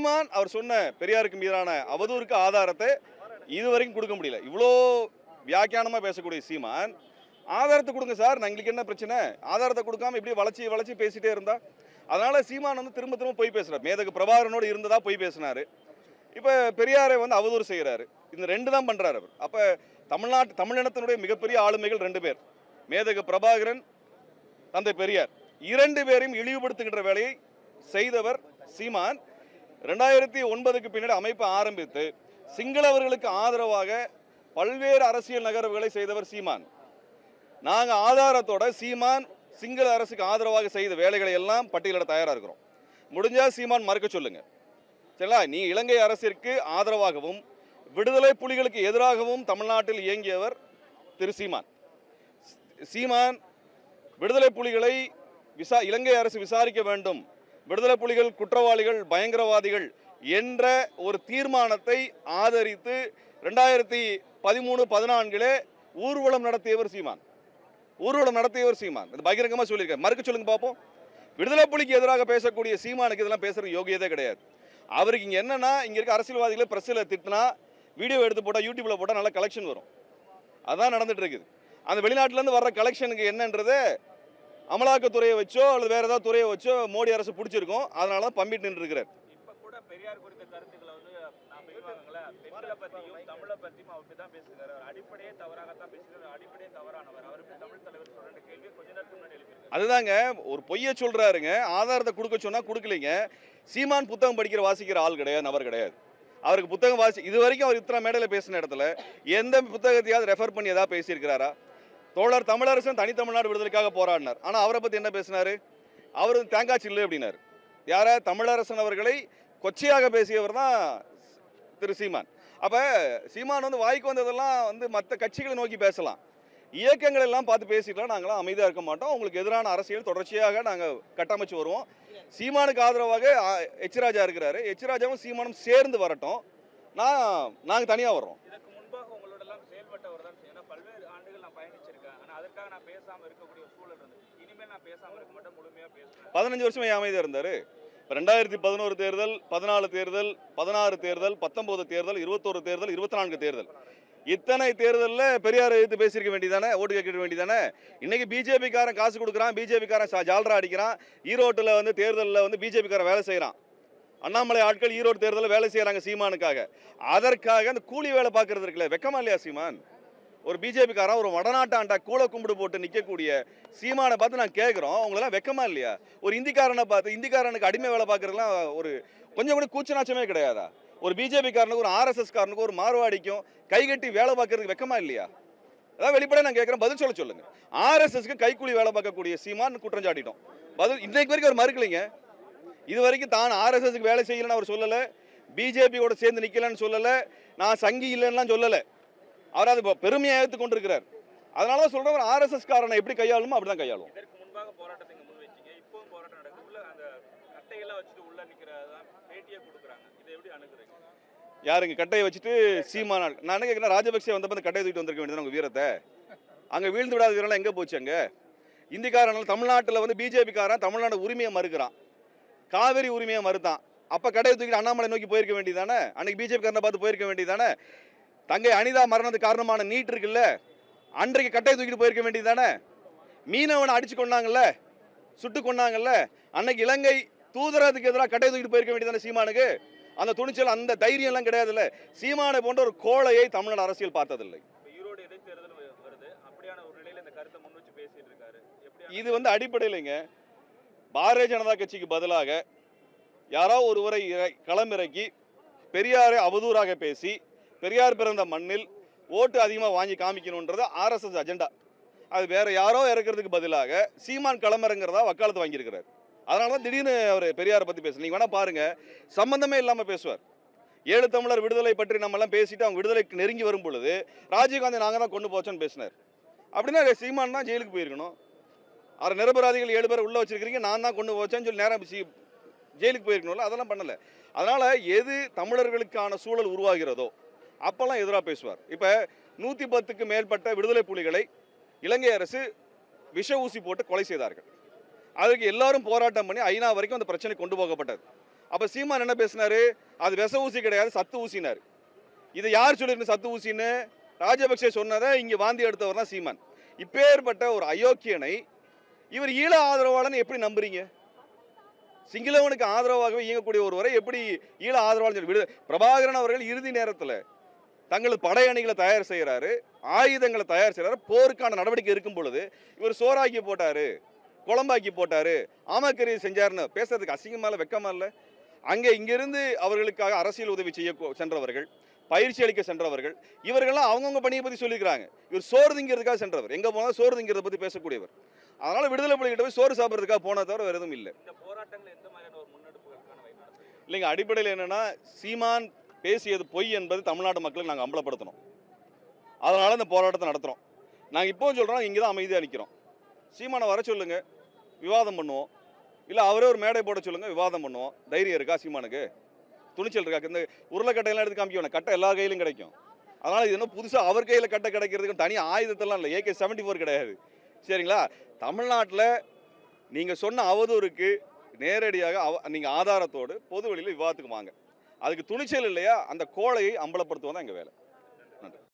சீமான் அவர் சொன்ன பெரியாருக்கு மீதான அவதூறுக்கு ஆதாரத்தை இதுவரைக்கும் கொடுக்க முடியல. இவ்வளோ வியாக்கியானமாக பேசக்கூடிய சீமான் ஆதாரத்தை கொடுங்க சார் நான் எங்களுக்கு என்ன பிரச்சனை? ஆதாரத்தை கொடுக்காம இப்படி வளச்சி வளைச்சி பேசிட்டே இருந்தா? அதனால சீமான் வந்து திரும்ப திரும்ப போய் பேசுறாரு. மேதகு பிரபாகரனோடு இருந்ததா போய் பேசினாரு. இப்போ பெரியாரை வந்து அவதூறு செய்கிறாரு இந்த ரெண்டு தான் பண்றாரு அவர். அப்போ தமிழ்நாட்டு தமிழினத்தினுடைய மிகப்பெரிய ஆளுமைகள் ரெண்டு பேர். மேதகு பிரபாகரன் தந்தை பெரியார். இரண்டு பேரையும் இழிவுபடுத்துகின்ற வேலையை செய்தவர் சீமான். ரெண்டாயிரத்தி ஒன்பதுக்கு பின்னாடி அமைப்பை ஆரம்பித்து சிங்களவர்களுக்கு ஆதரவாக பல்வேறு அரசியல் நகர்வுகளை செய்தவர் சீமான். நாங்கள் ஆதாரத்தோட சீமான் சிங்கள அரசுக்கு ஆதரவாக செய்த வேலைகளை எல்லாம் பட்டியலிட தயாராக இருக்கிறோம். முடிஞ்சால் சீமான் மறுக்க சொல்லுங்க. சரிங்களா? நீ இலங்கை அரசிற்கு ஆதரவாகவும் விடுதலை புலிகளுக்கு எதிராகவும் தமிழ்நாட்டில் இயங்கியவர் திரு சீமான். சீமான் விடுதலை புலிகளை விசா இலங்கை அரசு விசாரிக்க வேண்டும். விடுதலை புலிகள் குற்றவாளிகள் பயங்கரவாதிகள் என்ற ஒரு தீர்மானத்தை ஆதரித்து ரெண்டாயிரத்தி பதிமூணு பதினான்கிலே ஊர்வலம் நடத்தியவர் சீமான். ஊர்வலம் நடத்தியவர் சீமான். இது பகிரங்கமாக சொல்லியிருக்காரு மறுக்க சொல்லுங்க பார்ப்போம் விடுதலை புலிக்கு எதிராக பேசக்கூடிய சீமானுக்கு இதெல்லாம் பேசுகிற யோகியதே கிடையாது. அவருக்கு இங்கே என்னென்னா இங்கே இருக்க அரசியல்வாதிகளை பிரஸ்ஸில் திட்டினா வீடியோ எடுத்து போட்டால் யூடியூப்ல போட்டால் நல்ல கலெக்ஷன் வரும். அதான் நடந்துட்டு இருக்குது. அந்த வெளிநாட்டிலேருந்து வர்ற கலெக்ஷனுக்கு என்னன்றது அமலாக்கத்துறையை வச்சோ அல்லது வேற ஏதாவது துறையை வச்சோ மோடி அரசு பிடிச்சிருக்கும். அதனால தான் பம்பிட்டு நின்று இருக்கிறார் இப்ப கூட பெரியார் குறித்த கருத்துக்களை வந்து நான் பேசுவாங்கல்ல பெண்களை பத்தியும் தமிழை பத்தியும் அவர் தான் பேசுகிறார் அவர் அடிப்படையே தவறாகத்தான் பேசுகிறார் அடிப்படையே தவறானவர். அவருக்கு தமிழ் தலைவர் சொல்ற கேள்வி கொஞ்ச நேரத்துக்கு முன்னாடி எழுப்பியிருக்காரு. அதுதாங்க ஒரு பொய்யை சொல்றாருங்க. ஆதாரத்தை கொடுக்க சொன்னா கொடுக்கலைங்க. சீமான் புத்தகம் படிக்கிற வாசிக்கிற ஆள் கிடையாது நபர் கிடையாது. அவருக்கு புத்தகம் வாசி இது வரைக்கும் அவர் இத்தனை மேடையில் பேசின இடத்துல எந்த புத்தகத்தையாவது ரெஃபர் பண்ணி ஏதாவது பேசியிருக்கிறாரா? தோழர் தமிழரசன் தனித்தமிழ்நாடு விடுதலைக்காக போராடினார். ஆனால் அவரை பற்றி என்ன பேசினார்? அவர் தேங்காய் சில்லு அப்படின்னாரு. யார? தமிழரசன் அவர்களை கொச்சையாக பேசியவர் தான் திரு சீமான். அப்போ சீமான் வந்து வாய்க்கு வந்ததெல்லாம் வந்து மற்ற கட்சிகளை நோக்கி பேசலாம். இயக்கங்கள் எல்லாம் பார்த்து பேசிக்கலாம் நாங்களாம் அமைதியாக இருக்க மாட்டோம். உங்களுக்கு எதிரான அரசியல் தொடர்ச்சியாக நாங்கள் கட்டமைச்சு வருவோம். சீமானுக்கு ஆதரவாக ஆ, எச் ராஜா இருக்கிறாரு. எச் ராஜாவும் சீமானும் சேர்ந்து வரட்டும். நான் நாங்கள் தனியாக வர்றோம். அதற்காக இருக்கக்கூடிய சூழல் இனிமேல் நான் இருக்க மாட்டேன் பேசுவேன். பதினஞ்சு வருஷமே அமைதியாக இருந்தார். இப்போ ரெண்டாயிரத்தி பதினோரு தேர்தல் பதினாலு தேர்தல் பதினாறு தேர்தல் பத்தொம்போது தேர்தல் இருபத்தோரு தேர்தல் இருபத்தி நான்கு தேர்தல். இத்தனை தேர்தலில் பெரியார் எதிர்த்து பேசியிருக்க வேண்டியதானே ஓட்டு கேட்க வேண்டியதானே இன்னைக்கு பிஜேபிக்காரன் காசு கொடுக்குறான் பிஜேபிக்காரன் ஜால்ரா அடிக்கிறான் ஈரோட்டில் வந்து தேர்தலில் வந்து பிஜேபிக்காரன் வேலை செய்கிறான் அண்ணாமலை ஆட்கள் ஈரோடு தேர்தலில் வேலை செய்கிறாங்க சீமானுக்காக. அதற்காக அந்த கூலி வேலை பார்க்கறது இருக்குல்ல வெக்கமா இல்லையா சீமான்? ஒரு பிஜேபிக்காரன் ஒரு வடநாட்டாண்டா கூல கும்பிடு போட்டு நிற்கக்கூடிய சீமானை பார்த்து நான் கேட்குறோம் அவங்களெல்லாம் வெக்கமா இல்லையா? ஒரு இந்திக்காரனை பார்த்து இந்திக்காரனுக்கு அடிமை வேலை பார்க்குறதுலாம் ஒரு கொஞ்சம் கூட கூச்சநாச்சமே கிடையாதா? ஒரு பிஜேபிக்காரனுக்கு ஒரு ஆர்எஸ்எஸ் காரனுக்கு ஒரு மார்வாடிக்கும் கைகட்டி வேலை பார்க்கறதுக்கு வெக்கமா இல்லையா? அதான் வெளிப்படையாக நான் கேட்குறேன் பதில் சொல்ல சொல்லுங்க. ஆர்எஸ்எஸ்க்கு கைக்கூலி வேலை பார்க்கக்கூடிய சீமான் குற்றம் சாட்டிட்டோம். பதில் இன்னைக்கு வரைக்கும் அவர் மறுக்கலைங்க. இது வரைக்கும் தான் ஆர்எஸ்எஸ்க்கு வேலை செய்யலன்னு அவர் சொல்லலை. பிஜேபியோட சேர்ந்து நிற்கலன்னு சொல்லலை. நான் சங்கி இல்லைன்னுலாம் சொல்லலை. அவர் அது பெருமையாக ஏற்று கொண்டிருக்கிறார். அதனால தான் சொல்கிறேன் ஆர்எஸ்எஸ் காரனை எப்படி கையாளுமோ அப்படி தான் கையாளும் யாருங்க? கட்டையை வச்சுட்டு சீமான நான் என்ன கேட்குறேன் ராஜபக்சே வந்தப்ப அந்த கட்டையை தூக்கிட்டு வந்திருக்க வேண்டியது உங்கள் வீரத்தை. அங்கே வீழ்ந்து விடாத வீரம்லாம் எங்கே போச்சு அங்கே? இந்திக்காரன் தமிழ்நாட்டில் வந்து பிஜேபிக்காரன் தமிழ்நாடு உரிமையை மறுக்கிறான். காவிரி உரிமையை மறுத்தான். அப்போ கடையை தூக்கிட்டு அண்ணாமலை நோக்கி போயிருக்க வேண்டியதானே அன்னைக்கு பிஜேபிக்காரனை பார்த்து போயிருக்க வேண்டியதானே தங்கை அனிதா மரணத்துக்கு காரணமான நீட் இருக்குல்ல? அன்றைக்கு கட்டையை தூக்கிட்டு போயிருக்க வேண்டியதானே மீனவனை அடிச்சு கொண்டாங்கல்ல சுட்டு கொண்டாங்கல்ல அன்னைக்கு இலங்கை தூதரத்துக்கு எதிராக கட்டையை தூக்கிட்டு போயிருக்க வேண்டியதானே சீமானுக்கு? அந்த துணிச்சல் அந்த தைரியம் எல்லாம் கிடையாதுல்ல? சீமானை போன்ற ஒரு கோழையை தமிழ்நாடு அரசியல் பார்த்ததில்லை. இது வந்து அடிப்படையிலைங்க பாரதிய ஜனதா கட்சிக்கு பதிலாக யாரோ ஒருவரை களமிறக்கி பெரியாரை அவதூறாக பேசி பெரியார் பிறந்த மண்ணில் ஓட்டு அதிகமாக வாங்கி காமிக்கணுன்றது ஆர்எஸ்எஸ் அஜெண்டா. அது வேற யாரோ இறக்கிறதுக்கு பதிலாக சீமான் களமிறங்கிறதா வக்காலத்து வாங்கியிருக்கிறார். அதனால தான் திடீர்னு அவர் பெரியாரை பற்றி பேச நீங்கள் வேணால் பாருங்கள் சம்மந்தமே இல்லாமல் பேசுவார். ஏழு தமிழர் விடுதலை பற்றி நம்மலாம் பேசிட்டு அவங்க விடுதலைக்கு நெருங்கி வரும் பொழுது ராஜீவ்காந்தி நாங்கள் தான் கொண்டு போச்சோன்னு பேசினார். அப்படின்னா சீமான் தான் ஜெயிலுக்கு போயிருக்கணும். ஆறு நிரபராதிகள் ஏழு பேர் உள்ளே வச்சிருக்கிறீங்க நான் தான் கொண்டு போச்சேன்னு சொல்லி நேரம் சி- ஜெயிலுக்கு போயிருக்கணும்ல அதெல்லாம் பண்ணலை. அதனால் எது தமிழர்களுக்கான சூழல் உருவாகிறதோ அப்பெல்லாம் எதிராக பேசுவார். இப்போ நூற்றி பத்துக்கு மேற்பட்ட விடுதலை புலிகளை இலங்கை அரசு விஷ ஊசி போட்டு கொலை செய்தார்கள். அதுக்கு எல்லாரும் போராட்டம் பண்ணி ஐநா வரைக்கும் அந்த பிரச்சனை கொண்டு போகப்பட்டது. அப்போ சீமான் என்ன பேசினார்? அது விஷ ஊசி கிடையாது சத்து ஊசினாரு இதை யார் சொல்லிருந்து சத்து ஊசின்னு? ராஜபக்சே சொன்னதை இங்கே வாந்தி எடுத்தவர் தான் சீமான். இப்பேற்பட்ட ஒரு அயோக்கியனை இவர் ஈழ ஆதரவாளன் எப்படி நம்புறீங்க? சிங்களவனுக்கு ஆதரவாகவே இயங்கக்கூடிய ஒருவரை எப்படி ஈழ ஆதரவாளன் சொல்லி விடு? பிரபாகரன் அவர்கள் இறுதி நேரத்தில் தங்களது படையணிகளை தயார் செய்கிறாரு ஆயுதங்களை தயார் செய்கிறாரு போருக்கான நடவடிக்கை இருக்கும் பொழுது இவர் சோறாக்கி போட்டாரு குழம்பாக்கி போட்டாரு ஆமக்கறி செஞ்சாருன்னு பேசுறதுக்கு அசிங்கமா இல்லை வெக்கமா இல்லை? அங்கே இங்கிருந்து அவர்களுக்காக அரசியல் உதவி செய்ய சென்றவர்கள் பயிற்சி அளிக்க சென்றவர்கள் இவர்கள்லாம் அவங்கவுங்க பணியை பற்றி சொல்லியிருக்கிறாங்க இவர் சோறு திங்கிறதுக்காக சென்றவர். எங்கே போனாலும் சோறு திங்கிறத பற்றி பேசக்கூடியவர். அதனால விடுதலை புலிகிட்ட போய் சோறு சாப்பிட்றதுக்காக போன தவிர வேறு எதுவும் இல்லை. இல்லைங்க அடிப்படையில் என்னன்னா சீமான் பேசியது பொய் என்பது தமிழ்நாடு மக்களை நாங்கள் அம்பலப்படுத்தணும். அதனால் இந்த போராட்டத்தை நடத்துகிறோம் நாங்கள் இப்போவும் சொல்கிறோம் இங்கே தான் அமைதியாக நிற்கிறோம் சீமானை வர சொல்லுங்கள் விவாதம் பண்ணுவோம். இல்லை அவரே ஒரு மேடை போட சொல்லுங்கள் விவாதம் பண்ணுவோம். தைரியம் இருக்கா சீமானுக்கு? துணிச்சல் இருக்கா? இந்த உருளைக்கட்டையெல்லாம் எடுத்து காமிக்கணும் கட்டை எல்லா கையிலும் கிடைக்கும். அதனால் இது என்ன புதுசாக அவர் கையில் கட்டை கிடைக்கிறதுக்கு தனி ஆயுதத்தெல்லாம் இல்லை. ஏகே செவன்ட்டி ஃபோர் கிடையாது. சரிங்களா? தமிழ்நாட்டில் நீங்கள் சொன்ன அவதூறுக்கு நேரடியாக அவ நீங்கள் ஆதாரத்தோடு பொது வெளியில் விவாதத்துக்கு வாங்க. அதுக்கு துணிச்சல் இல்லையா? அந்த கோழையை அம்பலப்படுத்துவதான் எங்கள் வேலை.